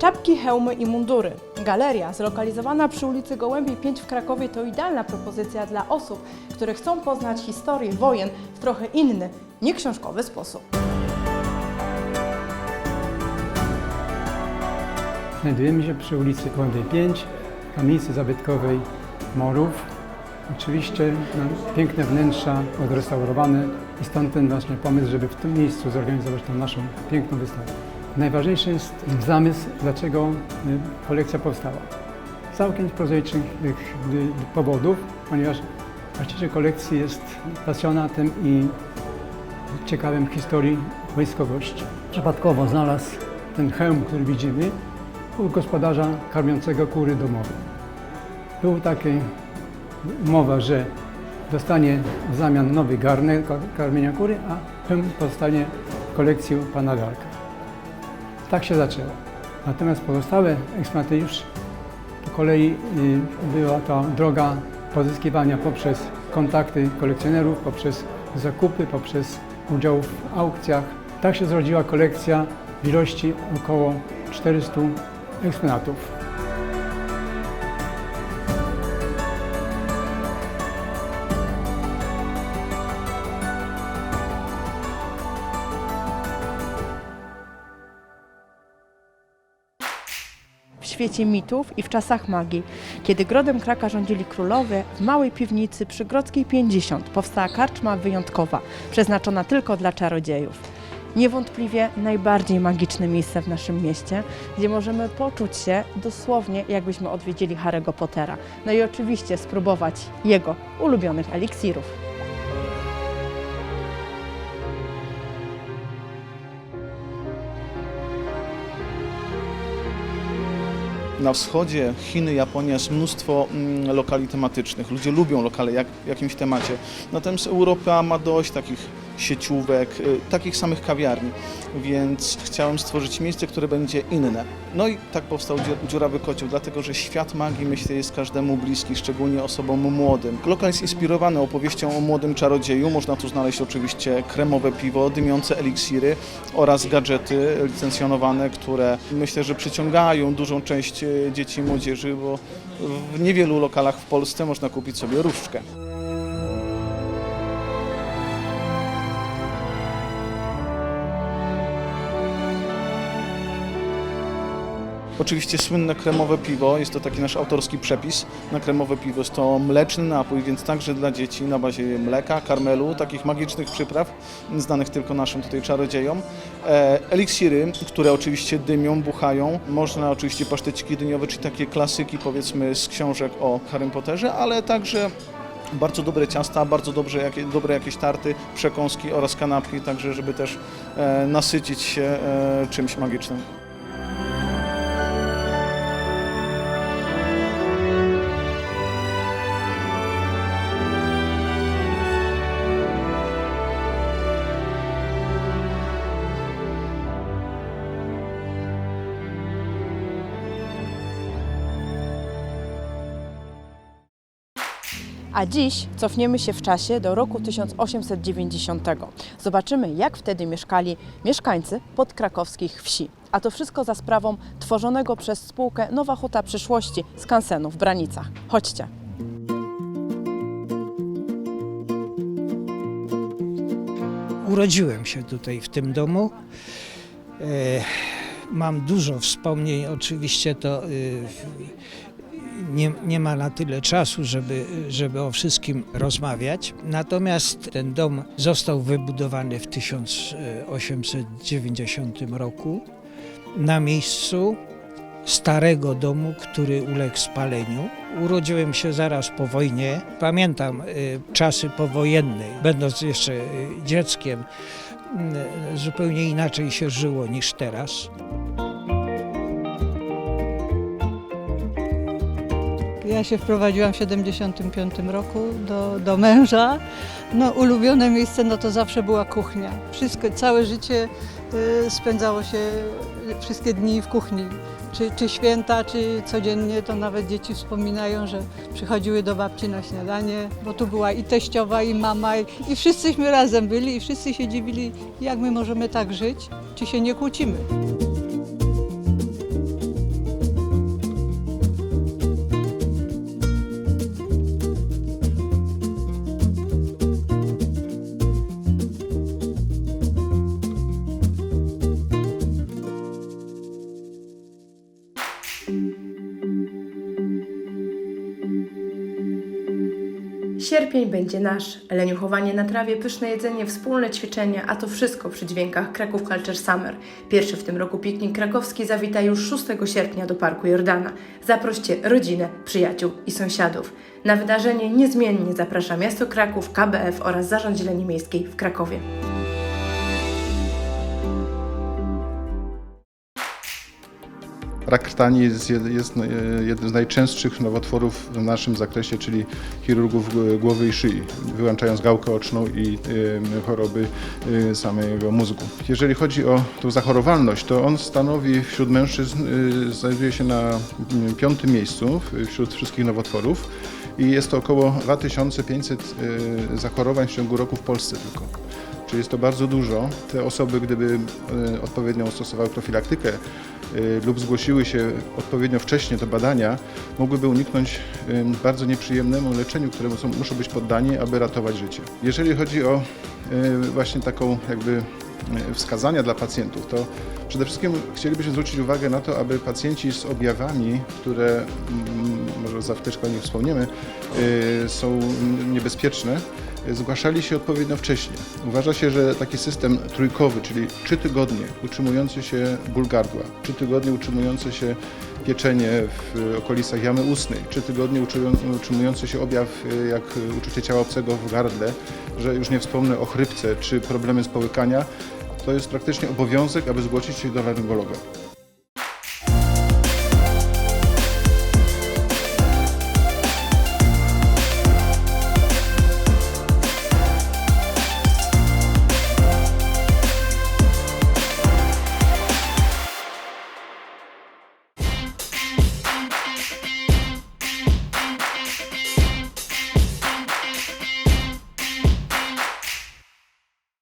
Czapki, hełmy i mundury. Galeria zlokalizowana przy ulicy Gołębiej 5 w Krakowie to idealna propozycja dla osób, które chcą poznać historię wojen w trochę inny, nieksiążkowy sposób. Znajdujemy się przy ulicy Gołębiej 5, kamienicy zabytkowej Morów. Oczywiście no, piękne wnętrza odrestaurowane i stąd ten właśnie pomysł, żeby w tym miejscu zorganizować tą naszą piękną wystawę. Najważniejszy jest zamysł, dlaczego y, kolekcja powstała. Z Całkiem prozaicznych y, powodów, ponieważ właściciel kolekcji jest pasjonatem i ciekawym historii wojskowości. Przypadkowo znalazł ten hełm, który widzimy, u gospodarza karmiącego kury domowe. Był taka mowa, że dostanie w zamian nowy garnek karmienia kury, a hełm pozostanie w kolekcji pana Darka. Tak się zaczęło. Natomiast pozostałe eksponaty już po kolei y, była to droga pozyskiwania poprzez kontakty kolekcjonerów, poprzez zakupy, poprzez udział w aukcjach. Tak się zrodziła kolekcja w ilości około 400 eksponatów. Świecie mitów i w czasach magii, kiedy grodem Kraka rządzili królowie, w małej piwnicy przy Grodzkiej 50 powstała karczma wyjątkowa, przeznaczona tylko dla czarodziejów. Niewątpliwie najbardziej magiczne miejsce w naszym mieście, gdzie możemy poczuć się dosłownie jakbyśmy odwiedzili Harry'ego Pottera. No i oczywiście spróbować jego ulubionych eliksirów. Na wschodzie Chiny, Japonia jest mnóstwo mm, lokali tematycznych. Ludzie lubią lokale jak, w jakimś temacie. Natomiast Europa ma dość takich sieciówek, y, takich samych kawiarni, więc chciałem stworzyć miejsce, które będzie inne. No i tak powstał Dziur- Dziurawy Kocioł, dlatego że świat magii myślę jest każdemu bliski, szczególnie osobom młodym. Lokal jest inspirowany opowieścią o młodym czarodzieju. Można tu znaleźć oczywiście kremowe piwo, dymiące eliksiry oraz gadżety licencjonowane, które myślę, że przyciągają dużą część e, dzieci i młodzieży, bo w niewielu lokalach w Polsce można kupić sobie różdżkę. Oczywiście słynne kremowe piwo, jest to taki nasz autorski przepis na kremowe piwo. Jest to mleczny napój, więc także dla dzieci na bazie mleka, karmelu, takich magicznych przypraw, znanych tylko naszym tutaj czarodziejom. E, eliksiry, które oczywiście dymią, buchają. Można oczywiście paszteciki dyniowe, czy takie klasyki powiedzmy z książek o Harrym Potterze, ale także bardzo dobre ciasta, bardzo dobrze, jakie, dobre jakieś tarty, przekąski oraz kanapki, także żeby też e, nasycić się e, czymś magicznym. A dziś cofniemy się w czasie do roku 1890. Zobaczymy, jak wtedy mieszkali mieszkańcy podkrakowskich wsi. A to wszystko za sprawą tworzonego przez spółkę Nowa Huta Przyszłości skansenu w Branicach. Chodźcie. Urodziłem się tutaj w tym domu. E, Mam dużo wspomnień, oczywiście to e, nie, nie ma na tyle czasu, żeby, żeby o wszystkim rozmawiać. Natomiast ten dom został wybudowany w 1890 roku na miejscu starego domu, który uległ spaleniu. Urodziłem się zaraz po wojnie. Pamiętam y, czasy powojenne, będąc jeszcze y, dzieckiem, y, zupełnie inaczej się żyło niż teraz. Ja się wprowadziłam w 75 roku do, do męża. No, ulubione miejsce no to zawsze była kuchnia. Wszystko, całe życie y, spędzało się y, wszystkie dni w kuchni. Czy, czy święta, czy codziennie, to nawet dzieci wspominają, że przychodziły do babci na śniadanie, bo tu była i teściowa, i mama, i, i wszyscyśmy razem byli i wszyscy się dziwili, jak my możemy tak żyć, czy się nie kłócimy. Sierpień będzie nasz, leniuchowanie na trawie, pyszne jedzenie, wspólne ćwiczenia, a to wszystko przy dźwiękach Kraków Culture Summer. Pierwszy w tym roku piknik krakowski zawita już 6 sierpnia do Parku Jordana. Zaproście rodzinę, przyjaciół i sąsiadów. Na wydarzenie niezmiennie zaprasza miasto Kraków, KBF oraz Zarząd Zieleni Miejskiej w Krakowie. Rak krtani jest, jest e, jednym z najczęstszych nowotworów w naszym zakresie, czyli chirurgów głowy i szyi, wyłączając gałkę oczną i choroby e, samego mózgu. Jeżeli chodzi o tą zachorowalność, to on stanowi wśród mężczyzn, e, znajduje się na mm, piątym miejscu wśród wszystkich nowotworów i jest to około 2500 e, zachorowań w ciągu roku w Polsce tylko. Czyli jest to bardzo dużo. Te osoby, gdyby e, odpowiednio stosowały profilaktykę e, lub zgłosiły się odpowiednio wcześnie do badania, mogłyby uniknąć bardzo nieprzyjemnemu leczeniu, któremu są, muszą być poddani, aby ratować życie. Jeżeli chodzi o e, właśnie taką jakby wskazania dla pacjentów, to przede wszystkim chcielibyśmy zwrócić uwagę na to, aby pacjenci z objawami, które mm, może za chwileczkę o nich wspomniemy, są niebezpieczne, zgłaszali się odpowiednio wcześnie. Uważa się, że taki system trójkowy, czyli trzy tygodnie utrzymujący się ból gardła, trzy tygodnie utrzymujące się pieczenie w okolicach jamy ustnej, trzy tygodnie utrzymują- utrzymujący się objaw y, jak uczucie ciała obcego w gardle, że już nie wspomnę o chrypce czy problemy z połykania, to jest praktycznie obowiązek, aby zgłosić się do laryngologa.